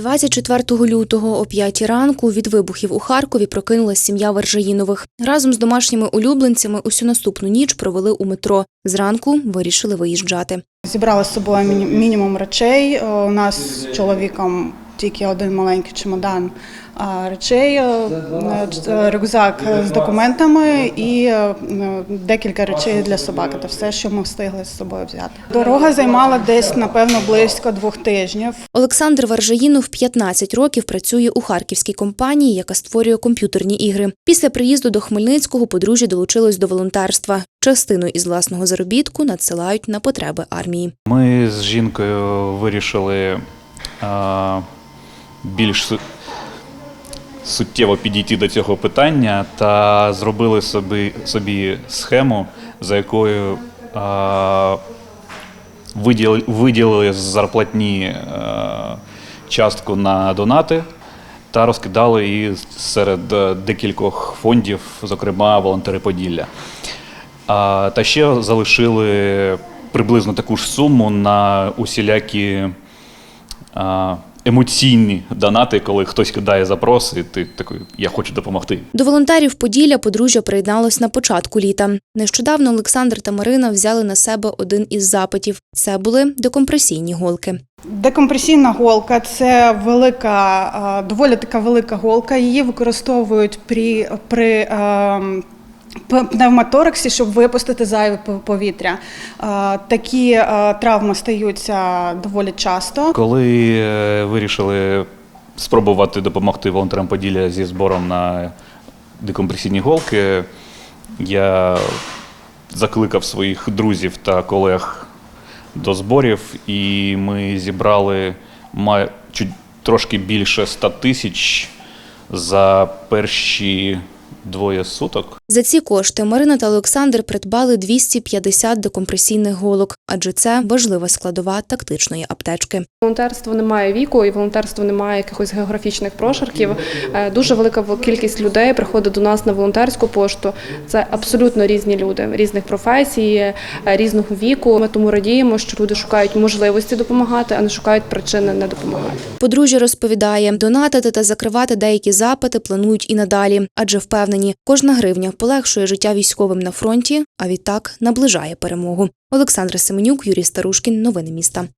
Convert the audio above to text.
24 лютого о 5 ранку від вибухів у Харкові прокинулась сім'я Вержаїнових. Разом з домашніми улюбленцями усю наступну ніч провели у метро. Зранку вирішили виїжджати. Зібрали з собою міні- мінімум речей. Е, У нас з чоловіком тільки один маленький чемодан а, речей, е, е, рюкзак з документами і е, декілька речей для собаки. Це все, що ми встигли з собою взяти. Дорога займала десь, напевно, близько двох тижнів. Олександр Варжаїнов 15 років працює у харківській компанії, яка створює комп'ютерні ігри. Після приїзду до Хмельницького подружжя долучилось до волонтерства. Частину із власного заробітку надсилають на потреби армії. Ми з жінкою вирішили більш суттєво підійти до цього питання та зробили собі, собі схему, за якою а, виділи, виділили зарплатні а, частку на донати та розкидали її серед е, декількох фондів, зокрема волонтери Поділля. А, та ще залишили приблизно таку ж суму на усілякі а, емоційні донати, коли хтось кидає запрос, і ти такий, я хочу допомогти. До волонтерів Поділля подружжя приєдналось на початку літа. Нещодавно Олександр та Марина взяли на себе один із запитів. Це були декомпресійні голки. Декомпресійна голка це велика, е, доволі така велика голка. Її використовують при, при ем, пневмотораксі, щоб випустити зайве пов- повітря. Такі травми стаються доволі часто. Коли е, вирішили спробувати допомогти волонтерам Поділля зі збором на декомпресійні голки, я закликав своїх друзів та колег до зборів, і ми зібрали чуть трошки більше 100 тисяч за перші двоє суток. За ці кошти Марина та Олександр придбали 250 декомпресійних голок, адже це важлива складова тактичної аптечки. Волонтерство не має віку, і волонтерство не має якихось географічних прошарків. Е, Дуже велика кількість людей приходить до нас на волонтерську пошту. Це абсолютно різні люди, різних професій, е, різного віку. Ми тому радіємо, що люди шукають можливості допомагати, а не шукають причини не допомагати. Подружжя розповідає, донатити та закривати деякі запити планують і надалі, адже впевнені, кожна гривня полегшує життя військовим на фронті, а відтак наближає перемогу. Олександра Семенюк, Юрій Старушкін. Новини міста.